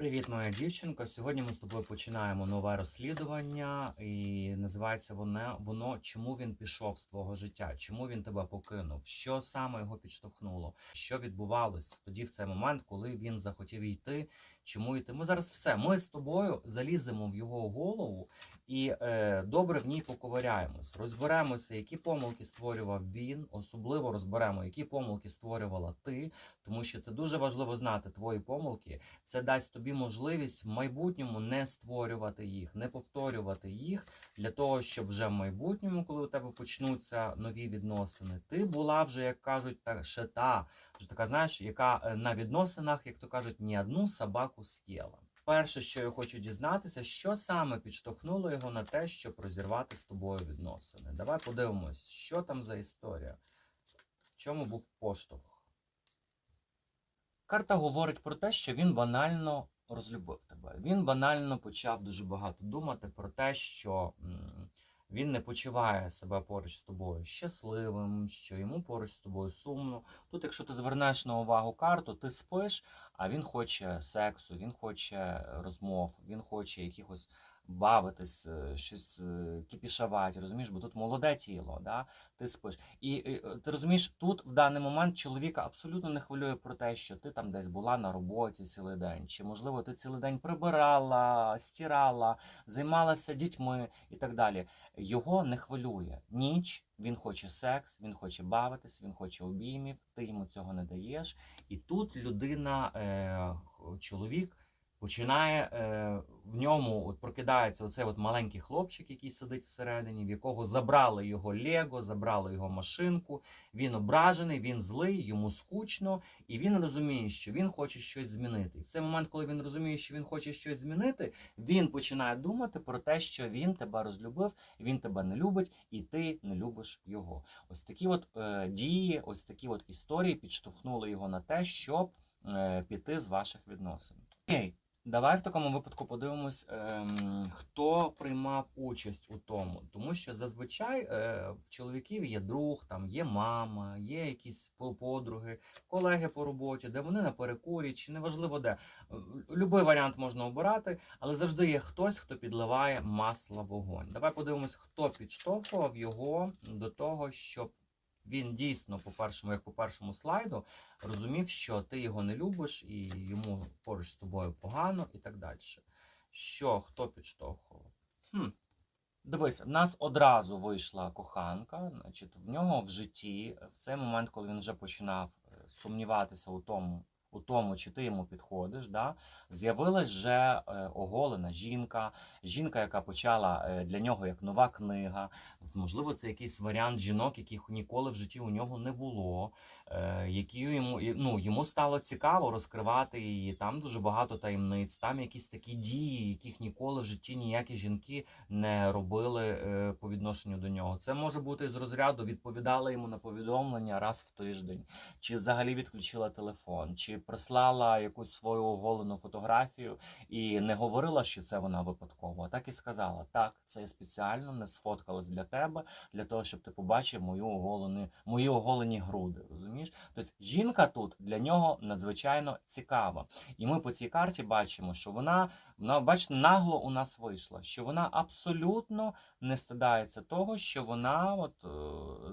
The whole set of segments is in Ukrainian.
Привіт, моя дівчинка. Сьогодні ми з тобою починаємо нове розслідування, і називається воно, воно Чому він пішов з твого життя? Чому він тебе покинув? Що саме його підштовхнуло? Що відбувалось тоді в цей момент, коли він захотів йти? Чому йти? Ми зараз все. Ми з тобою заліземо в його голову і е, добре в ній поковиряємось. Розберемося, які помилки створював він, особливо розберемо, які помилки створювала ти, тому що це дуже важливо знати твої помилки. Це дасть тобі можливість в майбутньому не створювати їх, не повторювати їх для того, щоб вже в майбутньому, коли у тебе почнуться нові відносини, ти була вже, як кажуть, та ще та вже така, знаєш, яка е, на відносинах, як то кажуть, ні одну собаку з'їла. Перше, що я хочу дізнатися, що саме підштовхнуло його на те, щоб розірвати з тобою відносини. Давай подивимось, що там за історія, в чому був поштовх. Карта говорить про те, що він банально розлюбив тебе. Він банально почав дуже багато думати про те, що він не почуває себе поруч з тобою щасливим, що йому поруч з тобою сумно. Тут, якщо ти звернеш на увагу карту, ти спиш, а він хоче сексу, він хоче розмов, він хоче якихось бавитись, е, щось е, кіпішувати, розумієш, бо тут молоде тіло, да? ти спиш. І, і е, ти розумієш, тут в даний момент чоловіка абсолютно не хвилює про те, що ти там десь була на роботі цілий день, чи можливо ти цілий день прибирала, стирала, займалася дітьми і так далі. Його не хвилює ніч. Він хоче секс, він хоче бавитись, він хоче обіймів, ти йому цього не даєш. І тут людина, чоловік, починає е, в ньому от прокидається оцей от маленький хлопчик, який сидить всередині, в якого забрали його Лего, забрали його машинку. Він ображений, він злий, йому скучно, і він розуміє, що він хоче щось змінити. І в цей момент, коли він розуміє, що він хоче щось змінити, він починає думати про те, що він тебе розлюбив, він тебе не любить, і ти не любиш його. Ось такі от е, дії, ось такі от історії підштовхнули його на те, щоб е, піти з ваших відносин. Окей, давай в такому випадку подивимось, ем, хто приймав участь у тому. Тому що зазвичай е, в чоловіків є друг, там є мама, є якісь подруги, колеги по роботі, де вони на перекурі, чи неважливо де. Е, Любий варіант можна обирати, але завжди є хтось, хто підливає масло в вогонь. Давай подивимось, хто підштовхував його до того, щоб він дійсно, по першому, як по першому слайду, розумів, що ти його не любиш і йому поруч з тобою погано, і так далі. Що хто підштовхував? Хм. Дивись, в нас одразу вийшла коханка. Значить, в нього в житті, в цей момент, коли він вже починав е, сумніватися у тому, у тому, чи ти йому підходиш, да, з'явилась вже е, оголена жінка, жінка, яка почала е, для нього як нова книга. Можливо, це якийсь варіант жінок, яких ніколи в житті у нього не було, е, які йому ну, йому стало цікаво розкривати її. Там дуже багато таємниць, там якісь такі дії, яких ніколи в житті ніякі жінки не робили по відношенню до нього. Це може бути з розряду відповідала йому на повідомлення раз в тиждень, чи взагалі відключила телефон, чи прислала якусь свою оголену фотографію і не говорила, що це вона випадково, а так і сказала: так, це я спеціально не сфоткалась для тебе, для того, щоб ти побачив мою оголені, мої оголені груди. Розумієш? Тобто жінка тут для нього надзвичайно цікава. І ми по цій карті бачимо, що вона, вона бачите, нагло у нас вийшла, що вона абсолютно не стидається того, що вона от, е,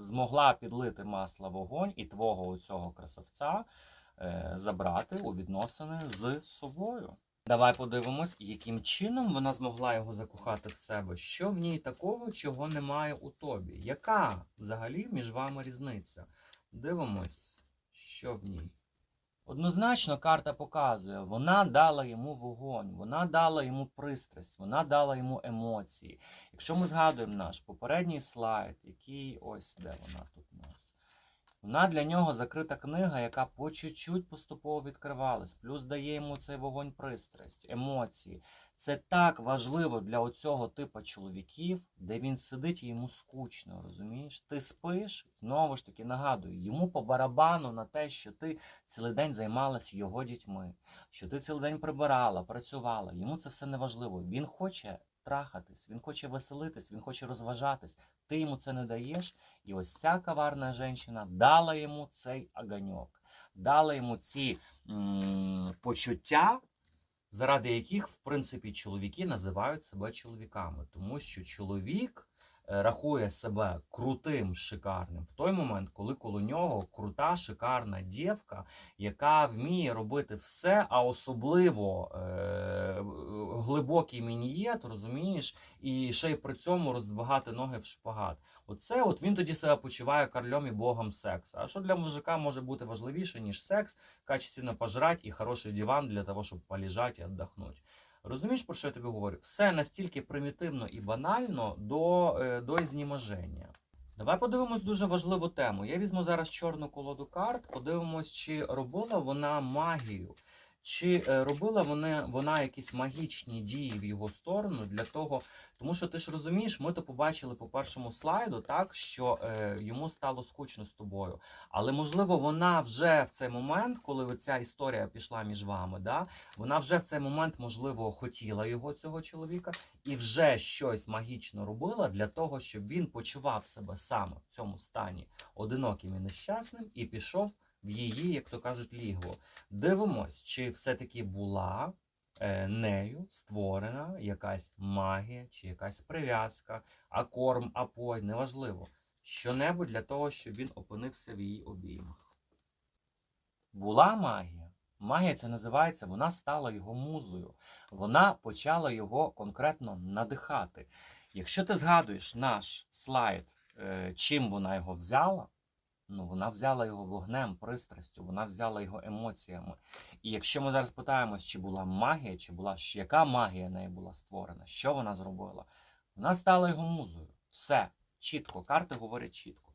змогла підлити масло вогонь і твого оцього красавця забрати у відносини з собою. Давай подивимось, яким чином вона змогла його закохати в себе. Що в ній такого, чого немає у тобі? Яка взагалі між вами різниця? Дивимось, що в ній. Однозначно, карта показує, вона дала йому вогонь, вона дала йому пристрасть, вона дала йому емоції. Якщо ми згадуємо наш попередній слайд, який ось де вона тут у нас. Вона для нього закрита книга, яка по чуть-чуть поступово відкривалась, плюс дає йому цей вогонь пристрасть, емоції. Це так важливо для оцього типу чоловіків, де він сидить і йому скучно, розумієш? Ти спиш, знову ж таки нагадую, йому по барабану на те, що ти цілий день займалась його дітьми, що ти цілий день прибирала, працювала. Йому це все не важливо. Він хоче трахатись, він хоче веселитись, він хоче розважатись. Ти йому це не даєш, і ось ця каварна жінка дала йому цей аганьок, дала йому ці почуття, заради яких, в принципі, чоловіки називають себе чоловіками, тому що чоловік рахує себе крутим, шикарним в той момент, коли коло нього крута, шикарна дівка, яка вміє робити все, а особливо е, глибокий мінієт, розумієш, і ще й при цьому роздвигати ноги в шпагат. Оце от він тоді себе почуває королем і богом сексу. А що для мужика може бути важливіше, ніж секс, качественно пожрать і хороший диван для того, щоб полежати і віддохнути. Розумієш, про що я тобі говорю? Все настільки примітивно і банально до, е, до знімаження. Давай подивимось дуже важливу тему. Я візьму зараз чорну колоду карт, подивимось, чи робила вона магію, чи е, робила вона, вона якісь магічні дії в його сторону для того, тому що ти ж розумієш, ми то побачили по першому слайду, так що е, йому стало скучно з тобою. Але можливо, вона вже в цей момент, коли ця історія пішла між вами, да, вона вже в цей момент, можливо, хотіла його цього чоловіка і вже щось магічно робила для того, щоб він почував себе саме в цьому стані одиноким і нещасним, і пішов в її, як то кажуть, лігво. Дивимось, чи все-таки була е, нею створена якась магія, чи якась прив'язка, акорм, апой, неважливо. Що-небудь для того, щоб він опинився в її обіймах. Була магія. Магія це називається, вона стала його музою. Вона почала його конкретно надихати. Якщо ти згадуєш наш слайд, е, чим вона його взяла, ну вона взяла його вогнем, пристрастю, вона взяла його емоціями. І якщо ми зараз питаємось, чи була магія, чи була яка магія неї була створена, що вона зробила? Вона стала його музою. Все чітко, карти говорять чітко.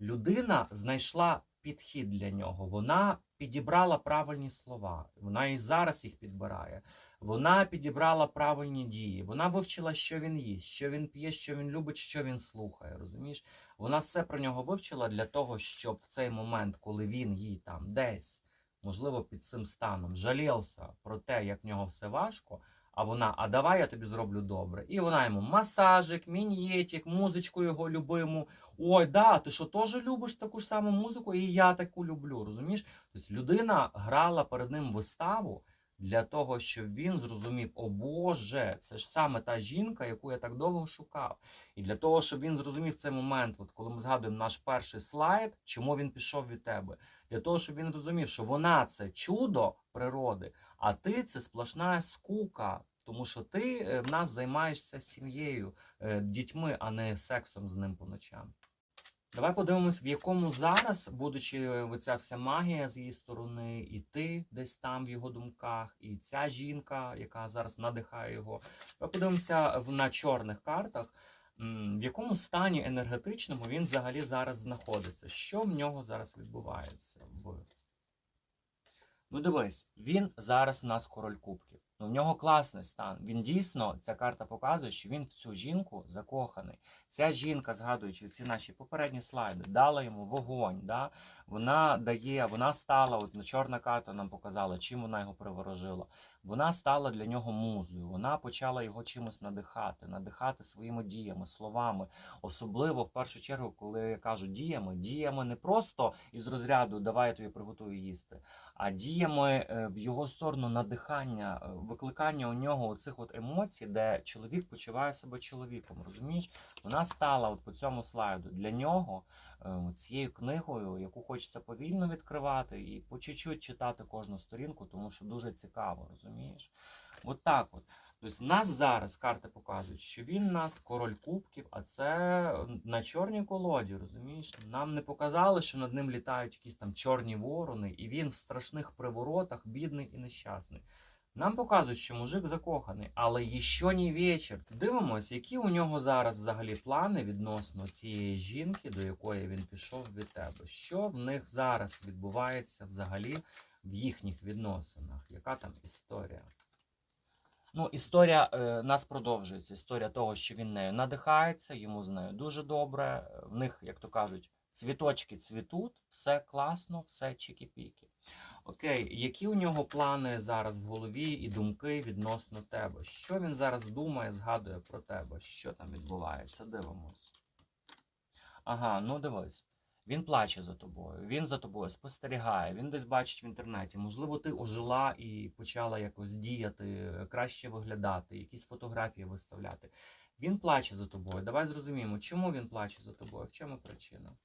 Людина знайшла підхід для нього. Вона підібрала правильні слова. Вона і зараз їх підбирає. Вона підібрала правильні дії. Вона вивчила, що він їсть, що він п'є, що він любить, що він слухає. Розумієш? Вона все про нього вивчила для того, щоб в цей момент, коли він їй там десь, можливо, під цим станом жалівся про те, як в нього все важко. А вона, а давай я тобі зроблю добре. І вона йому масажик, мін'єтик, музичку його любиму. Ой, да, ти що теж любиш таку ж саму музику, і я таку люблю. Розумієш? Тобто людина грала перед ним виставу для того, щоб він зрозумів, о Боже, це ж саме та жінка, яку я так довго шукав. І для того, щоб він зрозумів цей момент, от коли ми згадуємо наш перший слайд, чому він пішов від тебе, для того, щоб він розумів, що вона це чудо природи, а ти це сплошна скука. Тому що ти е, в нас займаєшся сім'єю, е, дітьми, а не сексом з ним по ночам. Давай подивимось, в якому зараз, будучи оця вся магія з її сторони, і ти десь там в його думках, і ця жінка, яка зараз надихає його. Давай подивимося на чорних картах, в якому стані енергетичному він взагалі зараз знаходиться. Що в нього зараз відбувається? Ну дивись, він зараз у нас король кубків. Ну, в нього класний стан. Він дійсно, ця карта показує, що він в цю жінку закоханий. Ця жінка, згадуючи ці наші попередні слайди, дала йому вогонь. Да? Вона дає, вона стала, от на чорна карта нам показала, чим вона його приворожила. Вона стала для нього музою. Вона почала його чимось надихати, надихати своїми діями, словами. Особливо в першу чергу, коли я кажу діями, діями не просто із розряду давай я тобі приготую їсти, а діями е, в його сторону надихання, е, викликання у нього оцих от емоцій, де чоловік почуває себе чоловіком. Розумієш? Вона стала от по цьому слайду для нього е, цією книгою, яку хочеться повільно відкривати і по чуть-чуть читати кожну сторінку, тому що дуже цікаво, розумієш? От так от. Тобто, нас зараз карти показують, що він нас король кубків, а це на чорній колоді, розумієш? Нам не показали, що над ним літають якісь там чорні ворони, і він в страшних приворотах, бідний і нещасний. Нам показують, що мужик закоханий, але ще не вечір. Дивимось, які у нього зараз взагалі плани відносно цієї жінки, до якої він пішов від тебе. Що в них зараз відбувається взагалі в їхніх відносинах? Яка там історія? Ну, історія е, нас продовжується. Історія того, що він нею надихається, йому з нею дуже добре. В них, як то кажуть, цвіточки цвітуть, все класно, все чікі-піки. Окей, які у нього плани зараз в голові і думки відносно тебе? Що він зараз думає, згадує про тебе? Що там відбувається? Дивимось. Ага, ну дивись. Він плаче за тобою, він за тобою спостерігає, він десь бачить в інтернеті. Можливо, ти ожила і почала якось діяти, краще виглядати, якісь фотографії виставляти. Він плаче за тобою. Давай зрозуміємо, чому він плаче за тобою, в чому причина.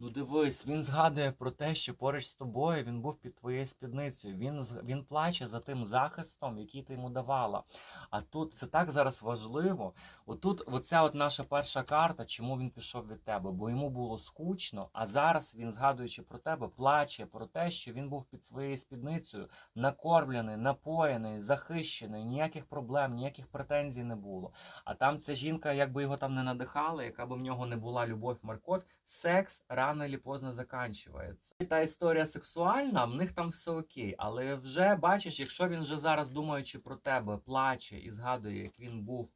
Ну дивись, він згадує про те, що поруч з тобою він був під твоєю спідницею. Він він плаче за тим захистом, який ти йому давала. А тут це так зараз важливо. Отут, оця от наша перша карта, чому він пішов від тебе, бо йому було скучно. А зараз він, згадуючи про тебе, плаче про те, що він був під своєю спідницею, накормлений, напоєний, захищений, ніяких проблем, ніяких претензій не було. А там ця жінка, якби його там не надихала, яка би в нього не була любов, морковь, секс рано чи поздно заканчується. І Та історія сексуальна, в них там все окей. Але вже бачиш, якщо він вже зараз, думаючи про тебе, плаче і згадує, як він був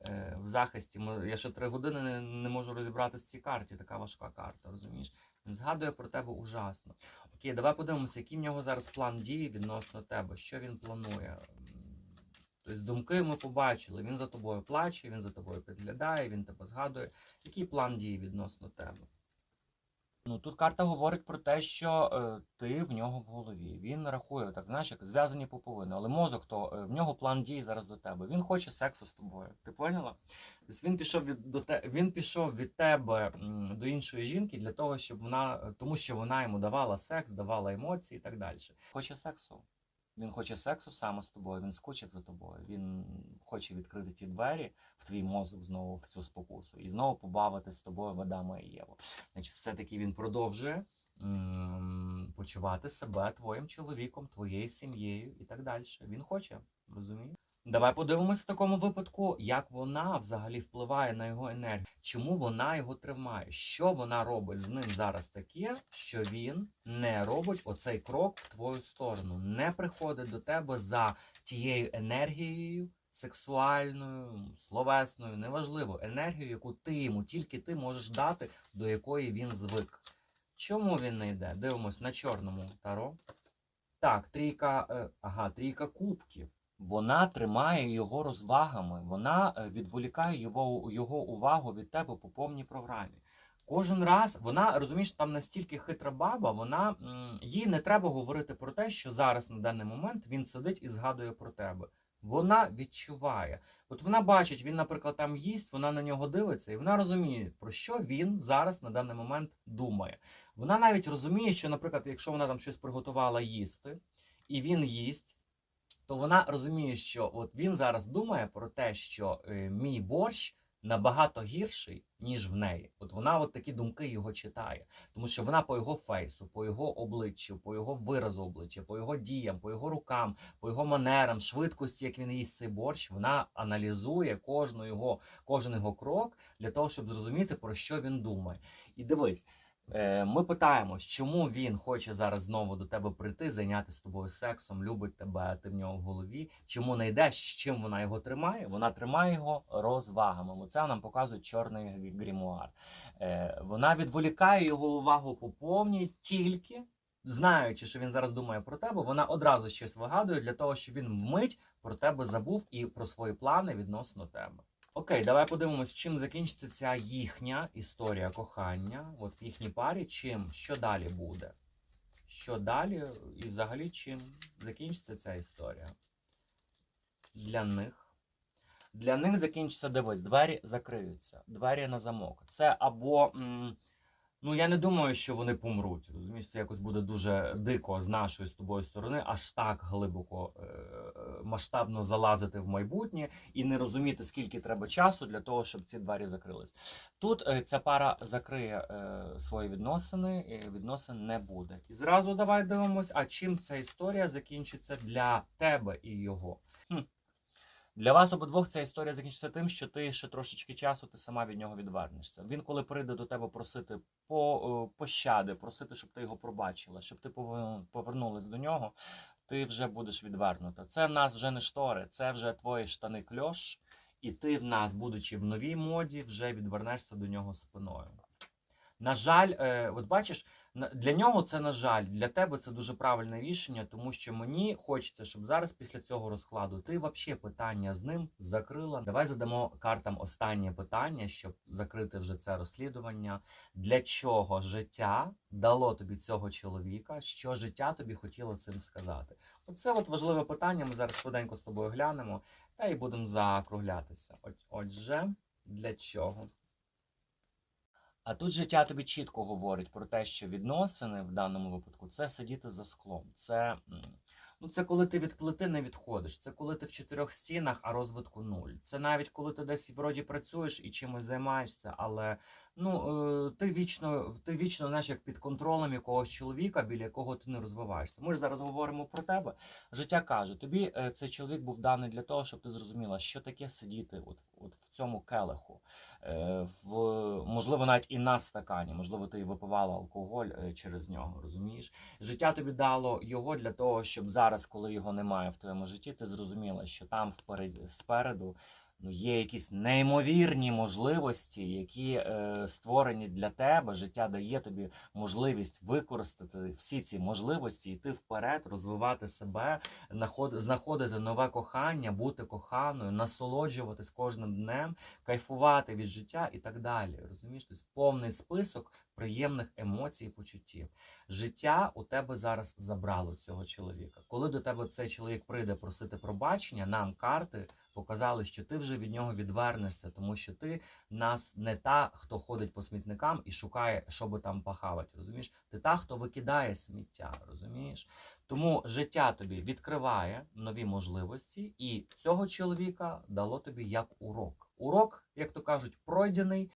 е, в захисті. Я ще три години не, не можу розібратися в цій карті, така важка карта, розумієш? Він згадує про тебе ужасно. Окей, давай подивимося, який в нього зараз план дії відносно тебе, що він планує. Тобто думки ми побачили, він за тобою плаче, він за тобою підглядає, він тебе згадує. Який план дії відносно тебе? Ну тут карта говорить про те, що е, ти в нього в голові. Він рахує, так знаєш, як зв'язані поповини. Але мозок, то е, в нього план дій зараз до тебе. Він хоче сексу з тобою. Ти поняла? Тобто він пішов від до те, він пішов від тебе до іншої жінки для того, щоб вона, е, тому що вона йому давала секс, давала емоції і так далі. Хоче сексу. Він хоче сексу саме з тобою, він скучив за тобою. Він хоче відкрити ті двері в твій мозок знову в цю спокусу і знову побавити з тобою Адама і Єву. Значить, все-таки він продовжує почувати себе твоїм чоловіком, твоєю сім'єю і так далі. Він хоче, розумієш? Давай подивимося в такому випадку, як вона взагалі впливає на його енергію. Чому вона його тримає? Що вона робить з ним зараз таке, що він не робить оцей крок в твою сторону, не приходить до тебе за тією енергією, сексуальною, словесною, неважливо, енергію, яку ти йому, тільки ти можеш дати, до якої він звик. Чому він не йде? Дивимось на чорному таро. Так, трійка, е, ага, трійка кубків. Вона тримає його розвагами, вона е, відволікає його, його увагу від тебе по повній програмі. Кожен раз вона розумієш, там настільки хитра баба, вона їй не треба говорити про те, що зараз на даний момент він сидить і згадує про тебе. Вона відчуває. От вона бачить, він, наприклад, там їсть, вона на нього дивиться, і вона розуміє, про що він зараз на даний момент думає. Вона навіть розуміє, що, наприклад, якщо вона там щось приготувала їсти, і він їсть, то вона розуміє, що от він зараз думає про те, що е, мій борщ набагато гірший, ніж в неї. От вона от такі думки його читає, тому що вона по його фейсу, по його обличчю, по його виразу обличчя, по його діям, по його рукам, по його манерам, швидкості, як він їсть цей борщ, вона аналізує кожну його, кожен його крок для того, щоб зрозуміти, про що він думає. І дивись. Е, Ми питаємо, чому він хоче зараз знову до тебе прийти, зайняти з тобою сексом, любить тебе, ти в нього в голові. Чому не йде? З чим вона його тримає? Вона тримає його розвагами. Це нам показує чорний грімуар. Е, Вона відволікає його увагу по повній, тільки знаючи, що він зараз думає про тебе, вона одразу щось вигадує для того, щоб він вмить про тебе забув і про свої плани відносно тебе. Окей, давай подивимось, чим закінчиться ця їхня історія кохання. От в їхній парі, чим, що далі буде? Що далі і взагалі чим закінчиться ця історія? Для них. Для них закінчиться, дивись, двері закриються, двері на замок. Це або. м, Ну, я не думаю, що вони помруть. Розумієш, це якось буде дуже дико з нашої з тобою сторони, аж так глибоко е- масштабно залазити в майбутнє і не розуміти, скільки треба часу для того, щоб ці двері закрились. Тут е, ця пара закриє е, свої відносини, і відносин не буде. І зразу давай дивимось, а чим ця історія закінчиться для тебе і його. Хм. Для вас обидвох ця історія закінчиться тим, що ти ще трошечки часу ти сама від нього відвернешся. Він, коли прийде до тебе просити по, е, пощади, просити, щоб ти його пробачила, щоб ти повер- повернулась до нього, ти вже будеш відвернута. Це в нас вже не штори, це вже твої штани кльош, і ти в нас, будучи в новій моді, вже відвернешся до нього спиною. На жаль, е, от бачиш, для нього це на жаль, для тебе це дуже правильне рішення, тому що мені хочеться, щоб зараз після цього розкладу ти взагалі питання з ним закрила. Давай задамо картам останнє питання, щоб закрити вже це розслідування. Для чого життя дало тобі цього чоловіка? Що життя тобі хотіло цим сказати? Оце от важливе питання. Ми зараз швиденько з тобою глянемо та й будемо закруглятися. От- Отже, для чого? А тут життя тобі чітко говорить про те, що відносини в даному випадку це сидіти за склом. Це, ну, це коли ти від плити не відходиш. Це коли ти в чотирьох стінах, а розвитку нуль. Це навіть коли ти десь вроді працюєш і чимось займаєшся, але ну, е, ти вічно, ти вічно знаєш, як під контролем якогось чоловіка, біля якого ти не розвиваєшся. Ми ж зараз говоримо про тебе. Життя каже, тобі е, цей чоловік був даний для того, щоб ти зрозуміла, що таке сидіти от, от в цьому келиху. Е, в, можливо, навіть і на стакані, можливо, ти випивала алкоголь е, через нього, розумієш? Життя тобі дало його для того, щоб зараз, коли його немає в твоєму житті, ти зрозуміла, що там вперед, спереду ну, є якісь неймовірні можливості, які е, створені для тебе. Життя дає тобі можливість використати всі ці можливості, йти вперед, розвивати себе, наход- знаходити нове кохання, бути коханою, насолоджуватись кожним днем, кайфувати від життя і так далі. Розумієш, тобто повний список приємних емоцій і почуттів. Життя у тебе зараз забрало цього чоловіка. Коли до тебе цей чоловік прийде просити пробачення, нам карти показали, що ти вже від нього відвернешся, тому що ти нас не та, хто ходить по смітникам і шукає, що би там похавати. Розумієш? Ти та, хто викидає сміття, розумієш? Тому життя тобі відкриває нові можливості, і цього чоловіка дало тобі як урок. Урок, як то кажуть, пройдений,